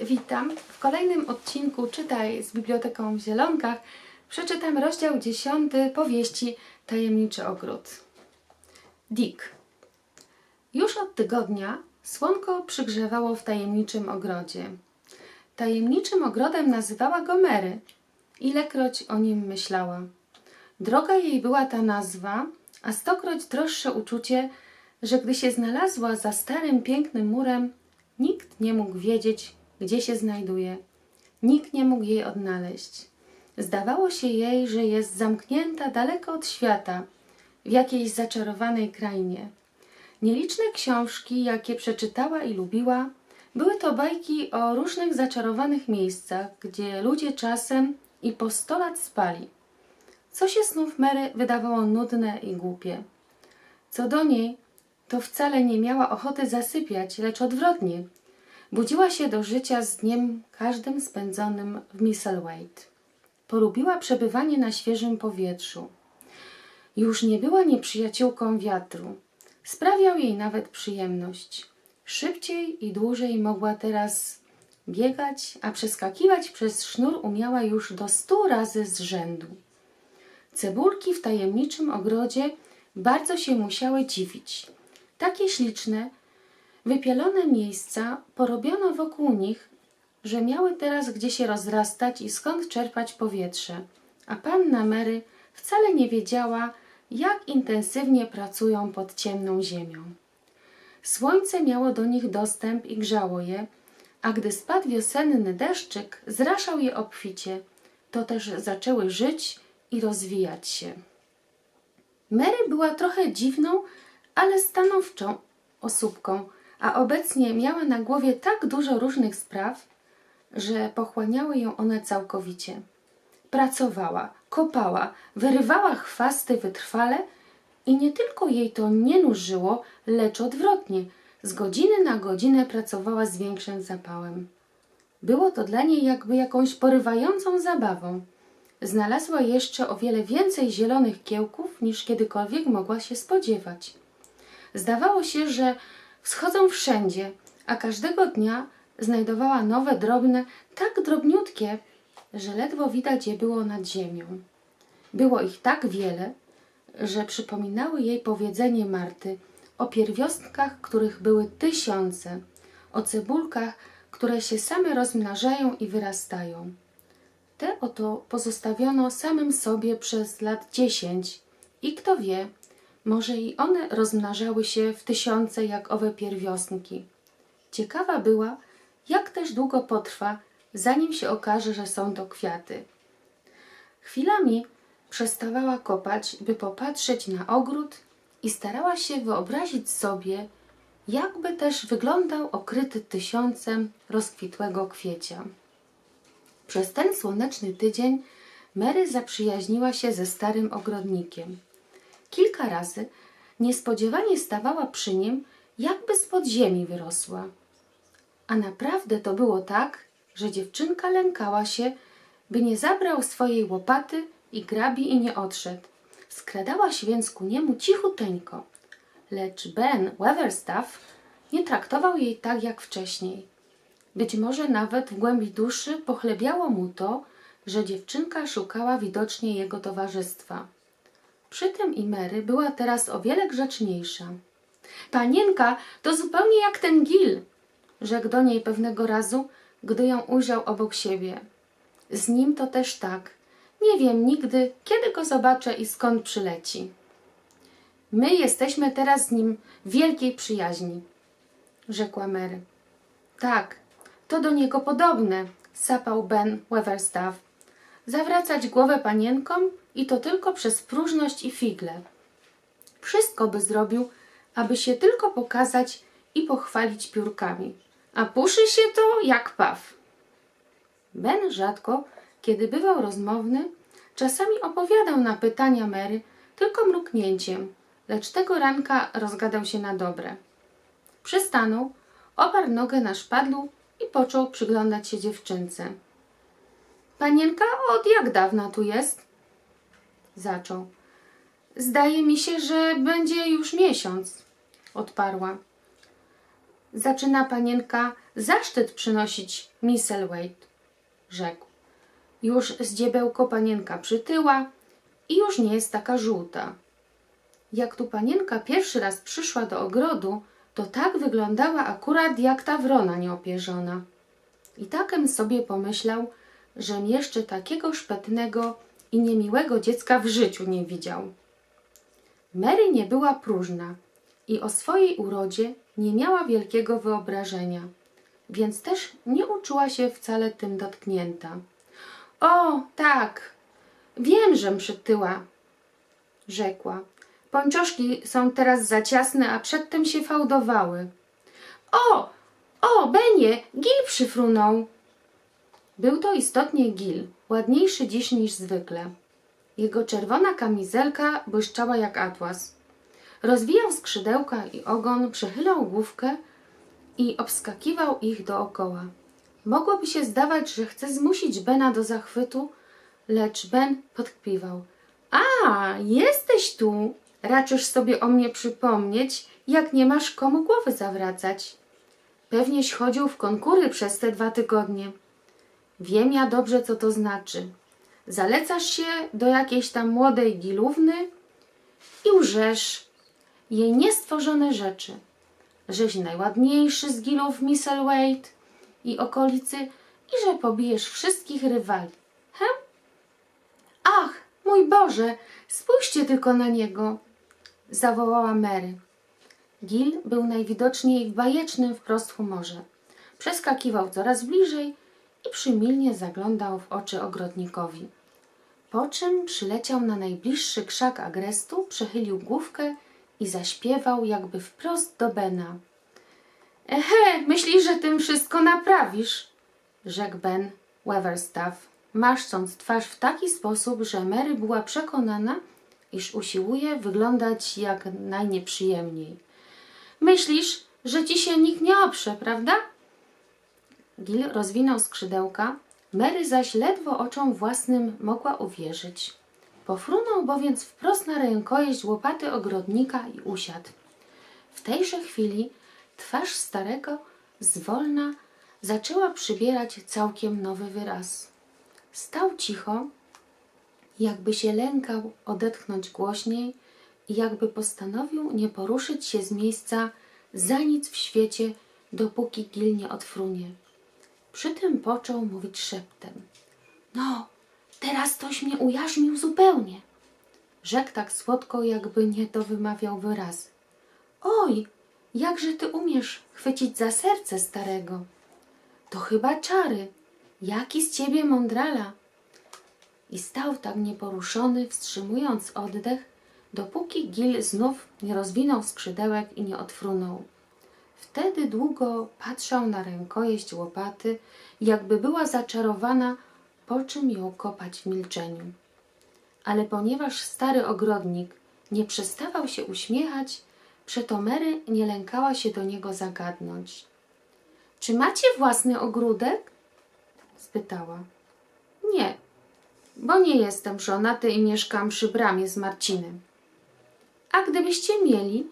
Witam. W kolejnym odcinku Czytaj z Biblioteką w Zielonkach przeczytam rozdział 10 powieści Tajemniczy Ogród. Dick. Już od tygodnia słonko przygrzewało w tajemniczym ogrodzie. Tajemniczym ogrodem nazywała go Mary. Ilekroć o nim myślała. Droga jej była ta nazwa, a stokroć droższe uczucie, że gdy się znalazła za starym, pięknym murem, nikt nie mógł wiedzieć, gdzie się znajduje. Nikt nie mógł jej odnaleźć. Zdawało się jej, że jest zamknięta daleko od świata, w jakiejś zaczarowanej krainie. Nieliczne książki, jakie przeczytała i lubiła, były to bajki o różnych zaczarowanych miejscach, gdzie ludzie czasem i po sto lat spali. Co się snów Mary wydawało nudne i głupie. Co do niej, to wcale nie miała ochoty zasypiać, lecz odwrotnie. Budziła się do życia z dniem każdym spędzonym w Misselwaite. Polubiła przebywanie na świeżym powietrzu. Już nie była nieprzyjaciółką wiatru. Sprawiał jej nawet przyjemność. Szybciej i dłużej mogła teraz biegać, a przeskakiwać przez sznur umiała już do stu razy z rzędu. Cebulki w tajemniczym ogrodzie bardzo się musiały dziwić. Takie śliczne, wypielone miejsca porobiono wokół nich, że miały teraz gdzie się rozrastać i skąd czerpać powietrze, a panna Mary wcale nie wiedziała, jak intensywnie pracują pod ciemną ziemią. Słońce miało do nich dostęp i grzało je, a gdy spadł wiosenny deszczyk, zraszał je obficie. To też zaczęły żyć i rozwijać się. Mary była trochę dziwną, ale stanowczą osóbką, a obecnie miała na głowie tak dużo różnych spraw, że pochłaniały ją one całkowicie. Pracowała, kopała, wyrywała chwasty wytrwale i nie tylko jej to nie nużyło, lecz odwrotnie, z godziny na godzinę pracowała z większym zapałem. Było to dla niej jakby jakąś porywającą zabawą. Znalazła jeszcze o wiele więcej zielonych kiełków niż kiedykolwiek mogła się spodziewać. Zdawało się, że wschodzą wszędzie, a każdego dnia znajdowała nowe, drobne, tak drobniutkie, że ledwo widać je było nad ziemią. Było ich tak wiele, że przypominały jej powiedzenie Marty o pierwiostkach, których były tysiące, o cebulkach, które się same rozmnażają i wyrastają. Te oto pozostawiono samym sobie przez lat dziesięć i kto wie, może i one rozmnażały się w tysiące jak owe pierwiosnki. Ciekawa była, jak też długo potrwa, zanim się okaże, że są to kwiaty. Chwilami przestawała kopać, by popatrzeć na ogród i starała się wyobrazić sobie, jakby też wyglądał okryty tysiącem rozkwitłego kwiecia. Przez ten słoneczny tydzień Mary zaprzyjaźniła się ze starym ogrodnikiem. Kilka razy niespodziewanie stawała przy nim, jakby spod ziemi wyrosła. A naprawdę to było tak, że dziewczynka lękała się, by nie zabrał swojej łopaty i grabi i nie odszedł. Skradała się więc ku niemu cichuteńko. Lecz Ben Weatherstaff nie traktował jej tak jak wcześniej. Być może nawet w głębi duszy pochlebiało mu to, że dziewczynka szukała widocznie jego towarzystwa. Przy tym i Mary była teraz o wiele grzeczniejsza. Panienka to zupełnie jak ten Gil, rzekł do niej pewnego razu, gdy ją ujrzał obok siebie. Z nim to też tak. Nie wiem nigdy, kiedy go zobaczę i skąd przyleci. My jesteśmy teraz z nim w wielkiej przyjaźni, rzekła Mary. Tak, to do niego podobne, sapał Ben Weatherstaff. Zawracać głowę panienkom i to tylko przez próżność i figle. Wszystko by zrobił, aby się tylko pokazać i pochwalić piórkami. A puszy się to jak paw. Ben rzadko, kiedy bywał rozmowny, czasami opowiadał na pytania Mary tylko mruknięciem, lecz tego ranka rozgadał się na dobre. Przystanął, oparł nogę na szpadlu i począł przyglądać się dziewczynce. Panienka od jak dawna tu jest? Zaczął. Zdaje mi się, że będzie już miesiąc, odparła. zaczyna panienka zaszczyt przynosić Misselwaite, rzekł. Już zdziebełko panienka przytyła i już nie jest taka żółta. Jak tu panienka pierwszy raz przyszła do ogrodu, to tak wyglądała akurat jak ta wrona nieopierzona. I takem sobie pomyślał, żem jeszcze takiego szpetnego i niemiłego dziecka w życiu nie widział. Mary nie była próżna i o swojej urodzie nie miała wielkiego wyobrażenia, więc też nie uczuła się wcale tym dotknięta. O, tak, wiem, żem przytyła, rzekła. Pończoszki są teraz za ciasne, a przedtem się fałdowały. O, o, Benie, Gil przyfrunął. Był to istotnie Gil, ładniejszy dziś niż zwykle. Jego czerwona kamizelka błyszczała jak atłas. Rozwijał skrzydełka i ogon, przechylał główkę i obskakiwał ich dookoła. Mogłoby się zdawać, że chce zmusić Bena do zachwytu, lecz Ben podkpiwał. A, jesteś tu! Raczysz sobie o mnie przypomnieć, jak nie masz komu głowy zawracać. Pewnieś chodził w konkury przez te dwa tygodnie. Wiem ja dobrze, co to znaczy. Zalecasz się do jakiejś tam młodej gilówny i łżesz jej niestworzone rzeczy. Żeś najładniejszy z gilów Misselwaite i okolicy i że pobijesz wszystkich rywali. He? Ach, mój Boże, spójrzcie tylko na niego, zawołała Mary. Gil był najwidoczniej w bajecznym wprost humorze. Przeskakiwał coraz bliżej przymilnie zaglądał w oczy ogrodnikowi. Po czym przyleciał na najbliższy krzak agrestu, przechylił główkę i zaśpiewał jakby wprost do Bena. Ehe, myślisz, że tym wszystko naprawisz? rzekł Ben Weatherstaff, maszcząc twarz w taki sposób, że Mary była przekonana, iż usiłuje wyglądać jak najnieprzyjemniej. Myślisz, że ci się nikt nie oprze, prawda? Gil rozwinął skrzydełka, Mary zaś ledwo oczom własnym mogła uwierzyć. Pofrunął bowiem wprost na rękojeść łopaty ogrodnika i usiadł. W tejże chwili twarz starego zwolna zaczęła przybierać całkiem nowy wyraz. Stał cicho, jakby się lękał odetchnąć głośniej i jakby postanowił nie poruszyć się z miejsca za nic w świecie, dopóki Gil nie odfrunie. Przy tym począł mówić szeptem. No, teraz toś mnie ujarzmił zupełnie. Rzekł tak słodko, jakby nie to wymawiał wyraz. Oj, jakże ty umiesz chwycić za serce starego. To chyba czary. Jaki z ciebie mądrala. I stał tak nieporuszony, wstrzymując oddech, dopóki Gil znów nie rozwinął skrzydełek i nie odfrunął. Wtedy długo patrzał na rękojeść łopaty, jakby była zaczarowana, po czym ją kopać w milczeniu. Ale ponieważ stary ogrodnik nie przestawał się uśmiechać, przeto Mary nie lękała się do niego zagadnąć. Czy macie własny ogródek? spytała. Nie, bo nie jestem żonaty i mieszkam przy bramie z Marcinem. A gdybyście mieli,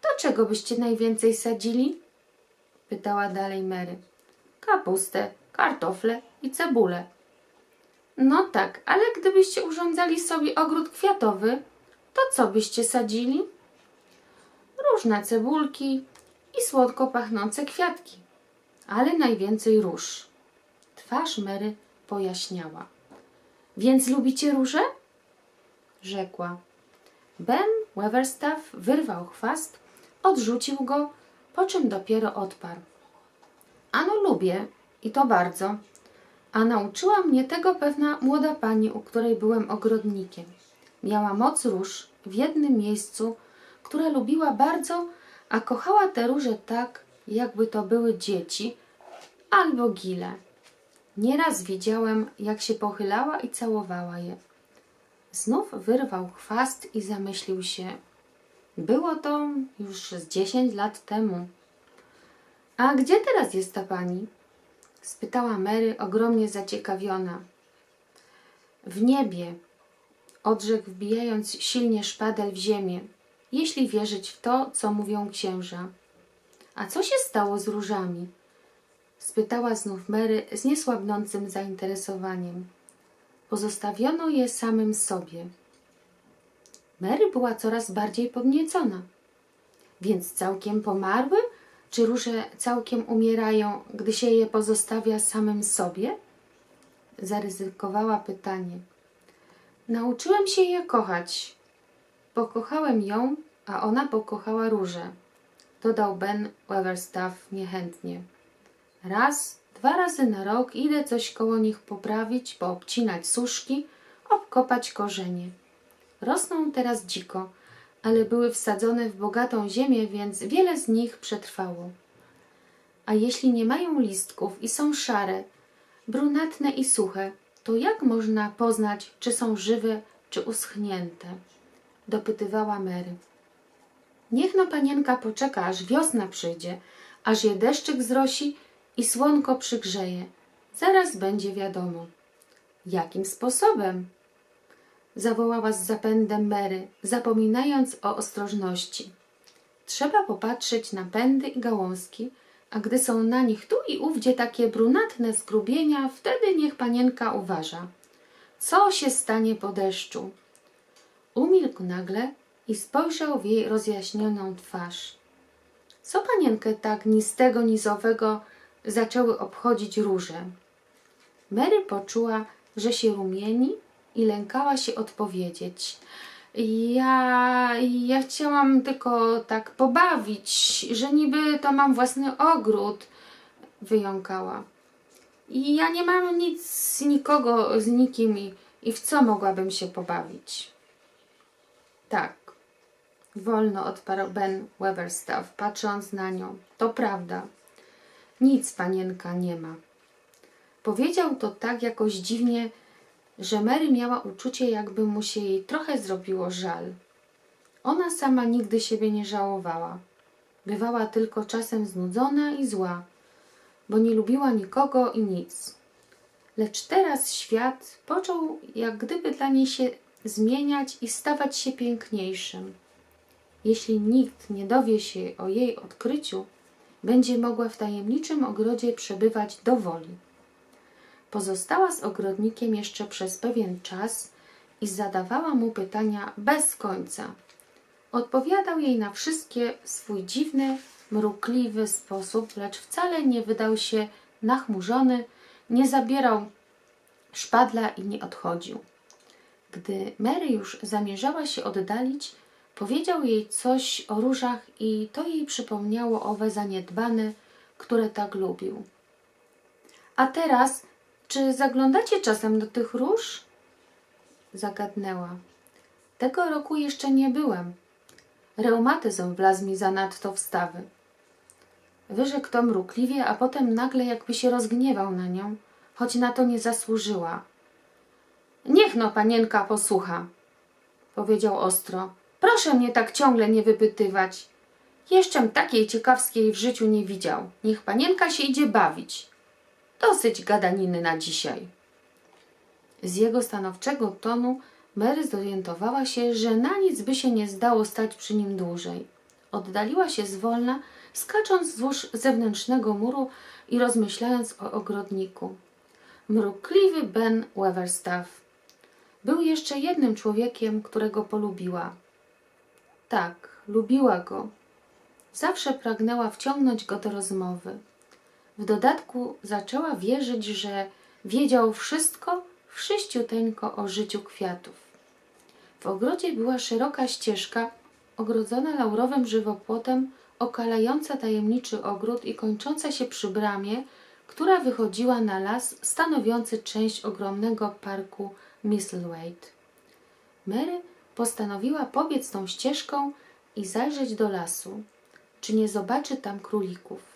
to czego byście najwięcej sadzili? Pytała dalej Mary. Kapustę, kartofle i cebulę. No tak, ale gdybyście urządzali sobie ogród kwiatowy, to co byście sadzili? Różne cebulki i słodko pachnące kwiatki, ale najwięcej róż. Twarz Mary pojaśniała. Więc lubicie róże? Rzekła. Ben Weatherstaff wyrwał chwast, odrzucił go, po czym dopiero odparł. Ano lubię i to bardzo. A nauczyła mnie tego pewna młoda pani, u której byłem ogrodnikiem. Miała moc róż w jednym miejscu, które lubiła bardzo, a kochała te róże tak, jakby to były dzieci albo gile. Nieraz widziałem, jak się pochylała i całowała je. Znów wyrwał chwast i zamyślił się. Było to już z dziesięć lat temu. A gdzie teraz jest ta pani? spytała Mary, ogromnie zaciekawiona. W niebie, odrzekł wbijając silnie szpadel w ziemię, jeśli wierzyć w to, co mówią księża. A co się stało z różami? spytała znów Mary z niesłabnącym zainteresowaniem. Pozostawiono je samym sobie. Mary była coraz bardziej podniecona. Więc całkiem pomarły? Czy róże całkiem umierają, gdy się je pozostawia samym sobie? Zaryzykowała pytanie. Nauczyłem się je kochać. Pokochałem ją, a ona pokochała róże. Dodał Ben Weverstaff niechętnie. Raz, dwa razy na rok idę coś koło nich poprawić, poobcinać suszki, obkopać korzenie. Rosną teraz dziko, ale były wsadzone w bogatą ziemię, więc wiele z nich przetrwało. A jeśli nie mają listków i są szare, brunatne i suche, to jak można poznać, czy są żywe, czy uschnięte? Dopytywała Mary. Niech no panienka poczeka, aż wiosna przyjdzie, aż je deszczyk zrosi i słonko przygrzeje. Zaraz będzie wiadomo. Jakim sposobem? Zawołała z zapędem Mary, zapominając o ostrożności. Trzeba popatrzeć na pędy i gałązki, a gdy są na nich tu i ówdzie takie brunatne zgrubienia, wtedy niech panienka uważa. Co się stanie po deszczu? Umilkł nagle i spojrzał w jej rozjaśnioną twarz. Co panienkę tak ni z tego, ni z owego zaczęły obchodzić róże? Mary poczuła, że się rumieni i lękała się odpowiedzieć. Ja, ja chciałam tylko tak pobawić, że niby to mam własny ogród, wyjąkała. I ja nie mam nic, nikogo z nikim i, i w co mogłabym się pobawić? Tak, wolno odparł Ben Weberstaff, patrząc na nią. To prawda. Nic panienka nie ma. Powiedział to tak jakoś dziwnie, że Mary miała uczucie, jakby mu się jej trochę zrobiło żal. Ona sama nigdy siebie nie żałowała. Bywała tylko czasem znudzona i zła, bo nie lubiła nikogo i nic. Lecz teraz świat począł jak gdyby dla niej się zmieniać i stawać się piękniejszym. Jeśli nikt nie dowie się o jej odkryciu, będzie mogła w tajemniczym ogrodzie przebywać do woli. Pozostała z ogrodnikiem jeszcze przez pewien czas i zadawała mu pytania bez końca. Odpowiadał jej na wszystkie swój dziwny, mrukliwy sposób, lecz wcale nie wydał się nachmurzony, nie zabierał szpadla i nie odchodził. Gdy Mary już zamierzała się oddalić, powiedział jej coś o różach i to jej przypomniało owe zaniedbane, które tak lubił. A teraz, czy zaglądacie czasem do tych róż? Zagadnęła. Tego roku jeszcze nie byłem. Reumatyzm wlazł mi zanadto w stawy. Wyrzekł to mrukliwie, a potem nagle jakby się rozgniewał na nią, choć na to nie zasłużyła. Niech no panienka posłucha, powiedział ostro. Proszę mnie tak ciągle nie wypytywać. Jeszczem takiej ciekawskiej w życiu nie widział. Niech panienka się idzie bawić. Dosyć gadaniny na dzisiaj. Z jego stanowczego tonu Mary zorientowała się, że na nic by się nie zdało stać przy nim dłużej. Oddaliła się zwolna, skacząc wzdłuż zewnętrznego muru i rozmyślając o ogrodniku. Mrukliwy Ben Weverstaff. Był jeszcze jednym człowiekiem, którego polubiła. Tak, lubiła go. Zawsze pragnęła wciągnąć go do rozmowy. W dodatku zaczęła wierzyć, że wiedział wszystko wszyściuteńko o życiu kwiatów. W ogrodzie była szeroka ścieżka, ogrodzona laurowym żywopłotem, okalająca tajemniczy ogród i kończąca się przy bramie, która wychodziła na las stanowiący część ogromnego parku Misselwaite. Mary postanowiła pobiec tą ścieżką i zajrzeć do lasu, czy nie zobaczy tam królików.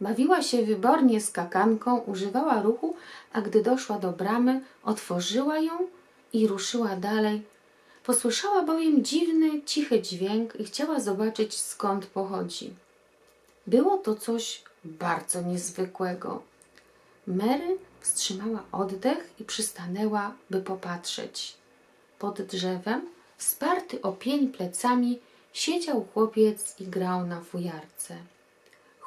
Bawiła się wybornie skakanką, używała ruchu, a gdy doszła do bramy, otworzyła ją i ruszyła dalej. Posłyszała bowiem dziwny, cichy dźwięk i chciała zobaczyć skąd pochodzi. Było to coś bardzo niezwykłego. Mary wstrzymała oddech i przystanęła, by popatrzeć. Pod drzewem, wsparty o pień plecami, siedział chłopiec i grał na fujarce.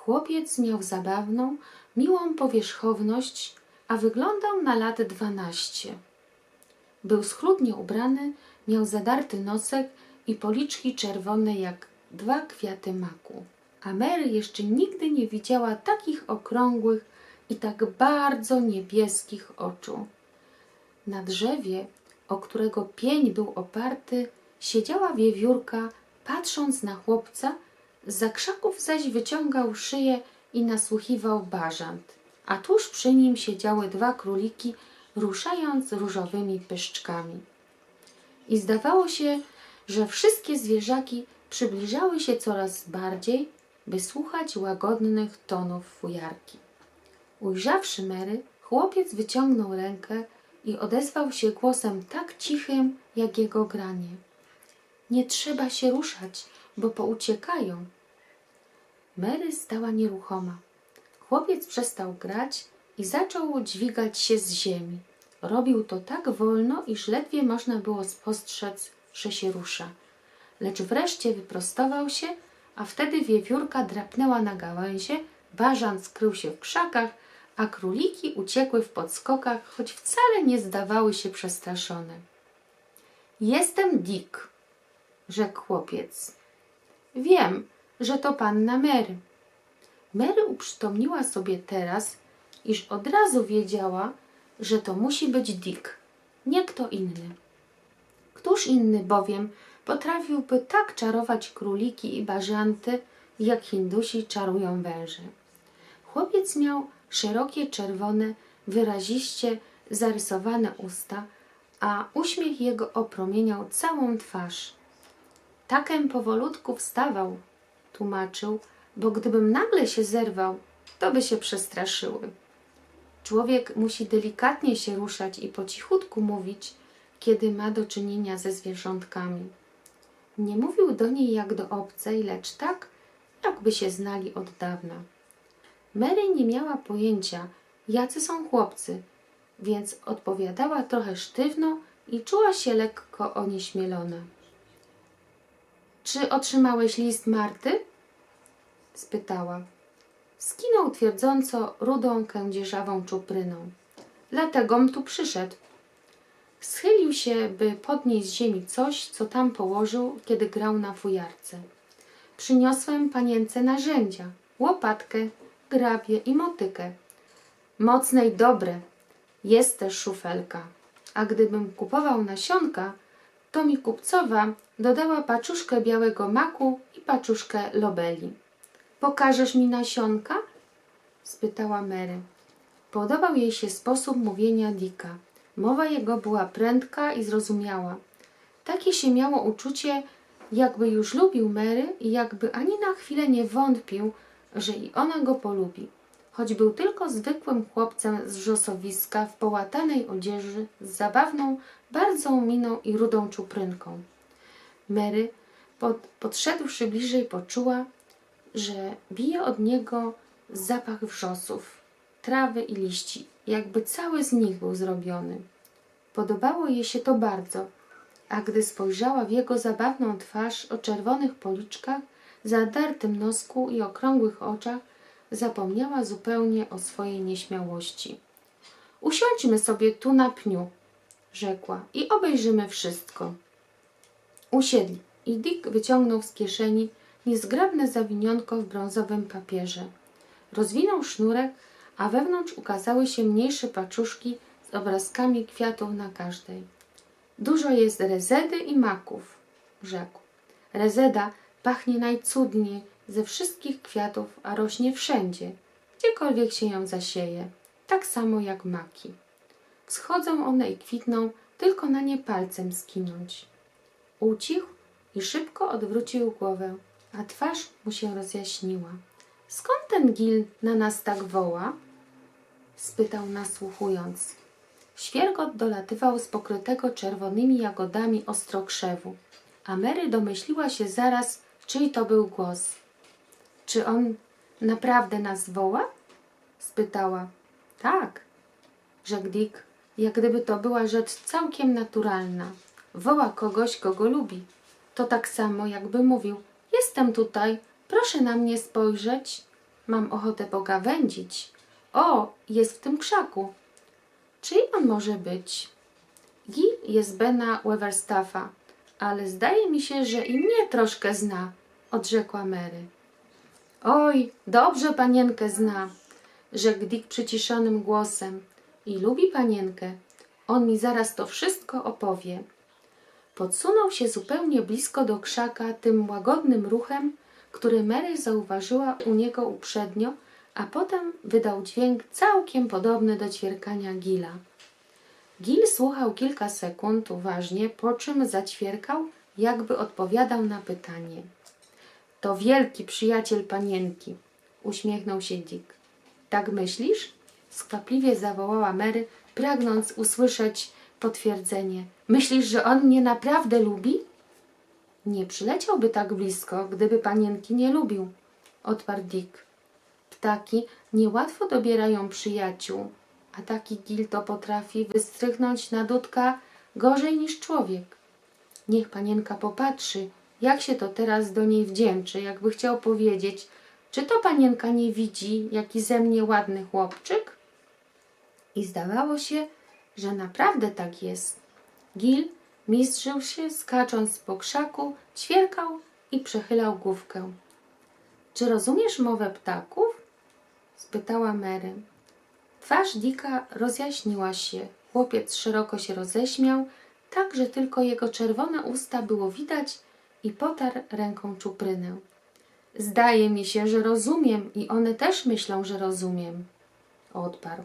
Chłopiec miał zabawną, miłą powierzchowność, a wyglądał na lat dwanaście. Był schludnie ubrany, miał zadarty nosek i policzki czerwone jak dwa kwiaty maku. A Mary jeszcze nigdy nie widziała takich okrągłych i tak bardzo niebieskich oczu. Na drzewie, o którego pień był oparty, siedziała wiewiórka, patrząc na chłopca, z krzaków zaś wyciągał szyję i nasłuchiwał bażant, a tuż przy nim siedziały dwa króliki, ruszając różowymi pyszczkami. I zdawało się, że wszystkie zwierzaki przybliżały się coraz bardziej, by słuchać łagodnych tonów fujarki. Ujrzawszy Mary, chłopiec wyciągnął rękę i odezwał się głosem tak cichym, jak jego granie. Nie trzeba się ruszać, bo pouciekają. Mary stała nieruchoma. Chłopiec przestał grać i zaczął dźwigać się z ziemi. Robił to tak wolno, iż ledwie można było spostrzec, że się rusza. Lecz wreszcie wyprostował się, a wtedy wiewiórka drapnęła na gałęzie, bażan skrył się w krzakach, a króliki uciekły w podskokach, choć wcale nie zdawały się przestraszone. Jestem Dick, rzekł chłopiec. Wiem, że to panna Mary. Mary uprzytomniła sobie teraz, iż od razu wiedziała, że to musi być Dick, nie kto inny. Któż inny bowiem potrafiłby tak czarować króliki i bażanty, jak Hindusi czarują węże. Chłopiec miał szerokie, czerwone, wyraziście zarysowane usta, a uśmiech jego opromieniał całą twarz. Takem powolutku wstawał, tłumaczył, bo gdybym nagle się zerwał, to by się przestraszyły. Człowiek musi delikatnie się ruszać i po cichutku mówić, kiedy ma do czynienia ze zwierzątkami. Nie mówił do niej jak do obcej, lecz tak, jakby się znali od dawna. Mary nie miała pojęcia, jacy są chłopcy, więc odpowiadała trochę sztywno i czuła się lekko onieśmielona. Czy otrzymałeś list Marty? spytała. Skinął twierdząco rudą, kędzierzawą czupryną. Dlategom tu przyszedł. Schylił się, by podnieść z ziemi coś, co tam położył, kiedy grał na fujarce. Przyniosłem panience narzędzia, łopatkę, grabie i motykę. Mocne i dobre. Jest też szufelka. A gdybym kupował nasionka, to mi kupcowa dodała paczuszkę białego maku i paczuszkę lobeli. Pokażesz mi nasionka? spytała Mary. Podobał jej się sposób mówienia Dicka. Mowa jego była prędka i zrozumiała. Takie się miało uczucie, jakby już lubił Mary i jakby ani na chwilę nie wątpił, że i ona go polubi. Choć był tylko zwykłym chłopcem z wrzosowiska w połatanej odzieży, z zabawną, bardzo miną i rudą czuprynką. Mary, pod, podszedłszy bliżej, poczuła, że bije od niego zapach wrzosów, trawy i liści, jakby cały z nich był zrobiony. Podobało jej się to bardzo, a gdy spojrzała w jego zabawną twarz o czerwonych policzkach, zadartym nosku i okrągłych oczach, zapomniała zupełnie o swojej nieśmiałości. Usiądźmy sobie tu na pniu, rzekła, i obejrzymy wszystko. Usiedli i Dick wyciągnął z kieszeni niezgrabne zawinionko w brązowym papierze. Rozwinął sznurek, a wewnątrz ukazały się mniejsze paczuszki z obrazkami kwiatów na każdej. Dużo jest rezedy i maków, rzekł. Rezeda pachnie najcudniej ze wszystkich kwiatów, a rośnie wszędzie, gdziekolwiek się ją zasieje, tak samo jak maki. Wschodzą one i kwitną, tylko na nie palcem skinąć. Ucichł i szybko odwrócił głowę, a twarz mu się rozjaśniła. Skąd ten gil na nas tak woła? spytał nasłuchując. Świergot dolatywał z pokrytego czerwonymi jagodami ostrokrzewu, a Mary domyśliła się zaraz, czyj to był głos. Czy on naprawdę nas woła? spytała. Tak, rzekł Dick, jak gdyby to była rzecz całkiem naturalna. Woła kogoś, kogo lubi. To tak samo, jakby mówił: Jestem tutaj, proszę na mnie spojrzeć. Mam ochotę pogawędzić. O, jest w tym krzaku. Czyj on może być? Gil jest Bena Weverstaffa, ale zdaje mi się, że i mnie troszkę zna, odrzekła Mary. Oj, dobrze panienkę zna, rzekł Dick przyciszonym głosem. I lubi panienkę. On mi zaraz to wszystko opowie. Podsunął się zupełnie blisko do krzaka tym łagodnym ruchem, który Mary zauważyła u niego uprzednio, a potem wydał dźwięk całkiem podobny do ćwierkania Gila. Gil słuchał kilka sekund uważnie, po czym zaćwierkał, jakby odpowiadał na pytanie. To wielki przyjaciel panienki, uśmiechnął się Dick. Tak myślisz? Skwapliwie zawołała Mary, pragnąc usłyszeć potwierdzenie. Myślisz, że on mnie naprawdę lubi? Nie przyleciałby tak blisko, gdyby panienki nie lubił, odparł Dick. Ptaki niełatwo dobierają przyjaciół, a taki gil to potrafi wystrychnąć na dudka gorzej niż człowiek. Niech panienka popatrzy, jak się to teraz do niej wdzięczy, jakby chciał powiedzieć, czy to panienka nie widzi, jaki ze mnie ładny chłopczyk? I zdawało się, że naprawdę tak jest. Gil mistrzył się, skacząc po krzaku, ćwierkał i przechylał główkę. Czy rozumiesz mowę ptaków? spytała Mary. Twarz Dika rozjaśniła się. Chłopiec szeroko się roześmiał, tak że tylko jego czerwone usta było widać i potarł ręką czuprynę. Zdaje mi się, że rozumiem i one też myślą, że rozumiem, odparł.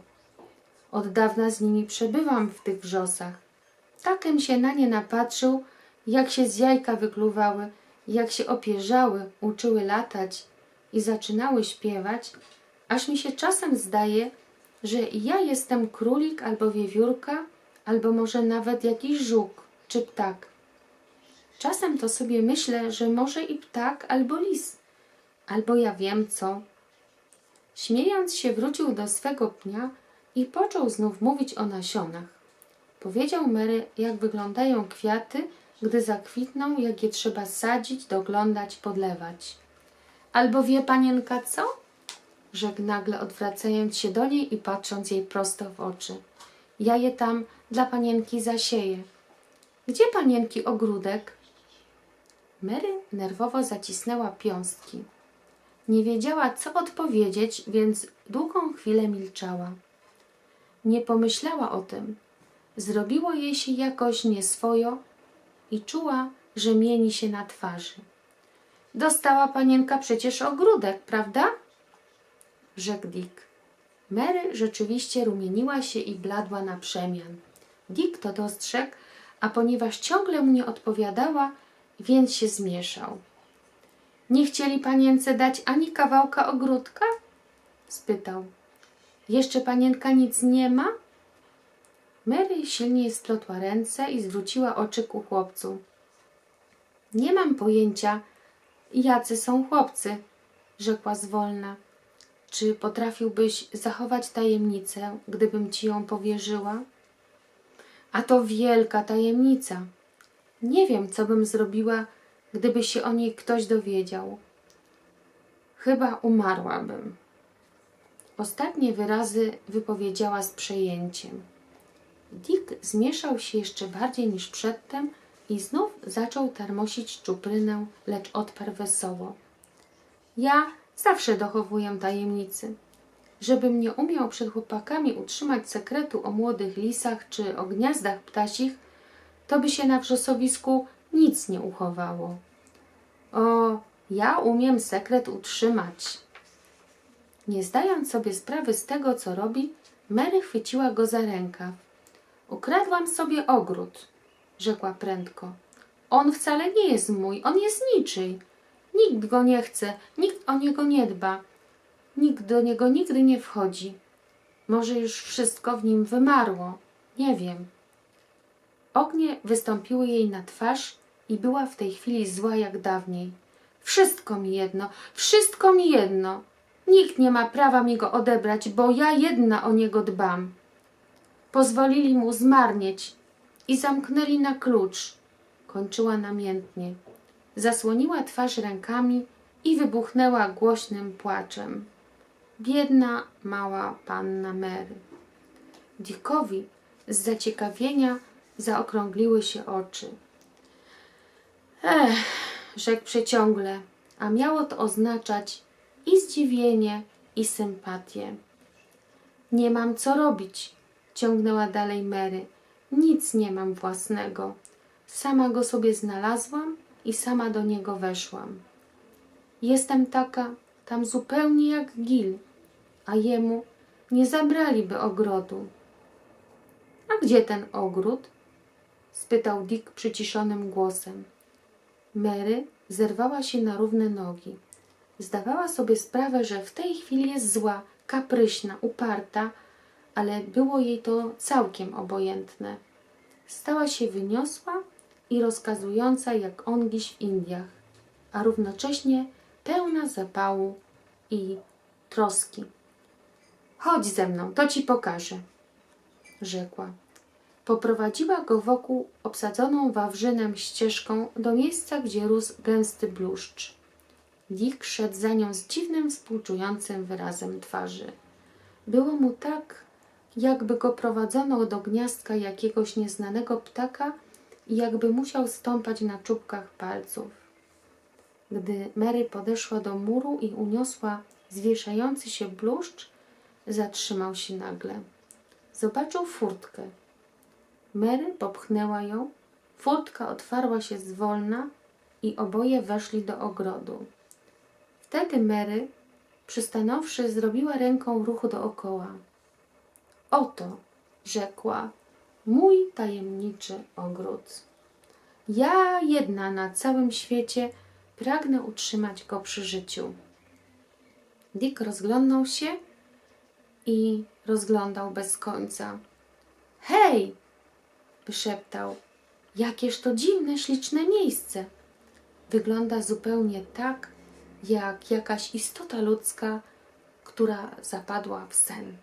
Od dawna z nimi przebywam w tych wrzosach. Takem się na nie napatrzył, jak się z jajka wykluwały, jak się opierzały, uczyły latać i zaczynały śpiewać, aż mi się czasem zdaje, że ja jestem królik albo wiewiórka, albo może nawet jakiś żuk czy ptak. Czasem to sobie myślę, że może i ptak albo lis, albo ja wiem co. Śmiejąc się wrócił do swego pnia i począł znów mówić o nasionach. Powiedział Mary, jak wyglądają kwiaty, gdy zakwitną, jak je trzeba sadzić, doglądać, podlewać. Albo wie panienka co? Rzekł nagle, odwracając się do niej i patrząc jej prosto w oczy. Ja je tam dla panienki zasieję. Gdzie panienki ogródek? Mary nerwowo zacisnęła piąstki. Nie wiedziała, co odpowiedzieć, więc długą chwilę milczała. Nie pomyślała o tym. Zrobiło jej się jakoś nieswojo i czuła, że mieni się na twarzy. Dostała panienka przecież ogródek, prawda? rzekł Dick. Mary rzeczywiście rumieniła się i bladła na przemian. Dick to dostrzegł, a ponieważ ciągle mu nie odpowiadała, więc się zmieszał. Nie chcieli panience dać ani kawałka ogródka? spytał. Jeszcze panienka nic nie ma? Mary silniej splotła ręce i zwróciła oczy ku chłopcu. Nie mam pojęcia, jacy są chłopcy, rzekła zwolna. Czy potrafiłbyś zachować tajemnicę, gdybym ci ją powierzyła? A to wielka tajemnica. Nie wiem, co bym zrobiła, gdyby się o niej ktoś dowiedział. Chyba umarłabym. Ostatnie wyrazy wypowiedziała z przejęciem. Dick zmieszał się jeszcze bardziej niż przedtem i znów zaczął tarmosić czuprynę, lecz odparł wesoło. Ja zawsze dochowuję tajemnicy. Żebym nie umiał przed chłopakami utrzymać sekretu o młodych lisach czy o gniazdach ptasich, to by się na wrzosowisku nic nie uchowało. O, ja umiem sekret utrzymać. Nie zdając sobie sprawy z tego, co robi, Mary chwyciła go za rękaw. Ukradłam sobie ogród, rzekła prędko. On wcale nie jest mój, on jest niczyj. Nikt go nie chce, nikt o niego nie dba. Nikt do niego nigdy nie wchodzi. Może już wszystko w nim wymarło. Nie wiem. Ognie wystąpiły jej na twarz i była w tej chwili zła jak dawniej. Wszystko mi jedno, wszystko mi jedno. Nikt nie ma prawa mi go odebrać, bo ja jedna o niego dbam. Pozwolili mu zmarnieć i zamknęli na klucz. Kończyła namiętnie. zasłoniła twarz rękami i wybuchnęła głośnym płaczem. Biedna, mała panna Mary. Dickowi z zaciekawienia zaokrągliły się oczy. Ech, rzekł przeciągle, a miało to oznaczać i zdziwienie, i sympatię. Nie mam co robić, ciągnęła dalej Mary. Nic nie mam własnego. Sama go sobie znalazłam i sama do niego weszłam. Jestem taka tam zupełnie jak Gil, a jemu nie zabraliby ogrodu. A gdzie ten ogród? spytał Dick przyciszonym głosem. Mary zerwała się na równe nogi. Zdawała sobie sprawę, że w tej chwili jest zła, kapryśna, uparta, ale było jej to całkiem obojętne. Stała się wyniosła i rozkazująca jak ongiś w Indiach, a równocześnie pełna zapału i troski. Chodź ze mną, to ci pokażę, rzekła. Poprowadziła go wokół obsadzoną wawrzynem ścieżką do miejsca, gdzie rósł gęsty bluszcz. Dick szedł za nią z dziwnym, współczującym wyrazem twarzy. Było mu tak, jakby go prowadzono do gniazdka jakiegoś nieznanego ptaka i jakby musiał stąpać na czubkach palców. Gdy Mary podeszła do muru i uniosła zwieszający się bluszcz, zatrzymał się nagle. Zobaczył furtkę. Mary popchnęła ją, furtka otwarła się zwolna i oboje weszli do ogrodu. Wtedy Mary, przystanąwszy, zrobiła ręką ruch dookoła. Oto, rzekła, mój tajemniczy ogród. Ja jedna na całym świecie pragnę utrzymać go przy życiu. Dick rozglądnął się i rozglądał bez końca. Hej! wyszeptał. Jakież to dziwne, śliczne miejsce. Wygląda zupełnie tak, jak jakaś istota ludzka, która zapadła w sen.